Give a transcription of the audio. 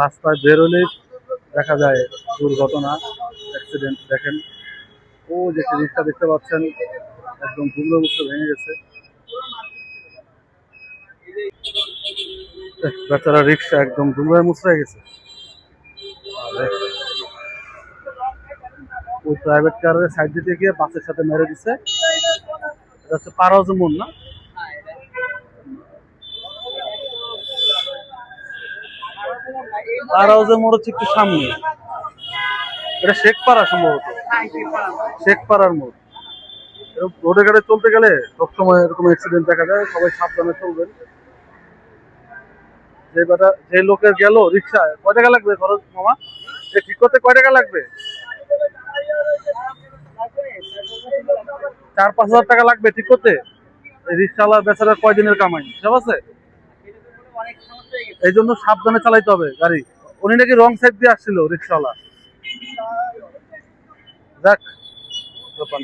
রাস্তায় বেরোলেই দেখা যায় দুর্ঘটনা অ্যাক্সিডেন্ট দেখেন। ও যে রিক্সা দেখতে পাচ্ছেন, একদম দুমড়ে মুচড়ে ভেঙে গেছে। বেচারা রিক্সা একদম দুমড়ে মুচড়ে গেছে। ওই প্রাইভেট কারের সাইড দিতে গিয়ে বাসের সাথে মেরে দিছে। এটা হচ্ছে পারাজ মোড় না? পারাউজে মোড় হচ্ছে একটু সামনে। এটা শেখপাড়া সম্ভবত। শেখপাড়ার মোড়। এরকম রোডে ঘাটে চলতে গেলে সবসময় এরকম অ্যাক্সিডেন্ট দেখা যায়, সবাই সাবধানে চলবেন। যে বেটা, যে লোকের গেল রিক্সায়, কয় টাকা লাগবে খরচ মামা? এ ঠিক করতে কয় টাকা লাগবে? চার পাঁচ হাজার টাকা লাগবে ঠিক করতে? রিক্সাওয়ালা বেচারা কয়দিনের কামাই ঠিক আছে? এই জন্য সাবধানে চালাইতে হবে গাড়ি। উনি নাকি রং সাইড দিয়ে আসছিল রিক্সাওয়ালা যাক, ব্যাপার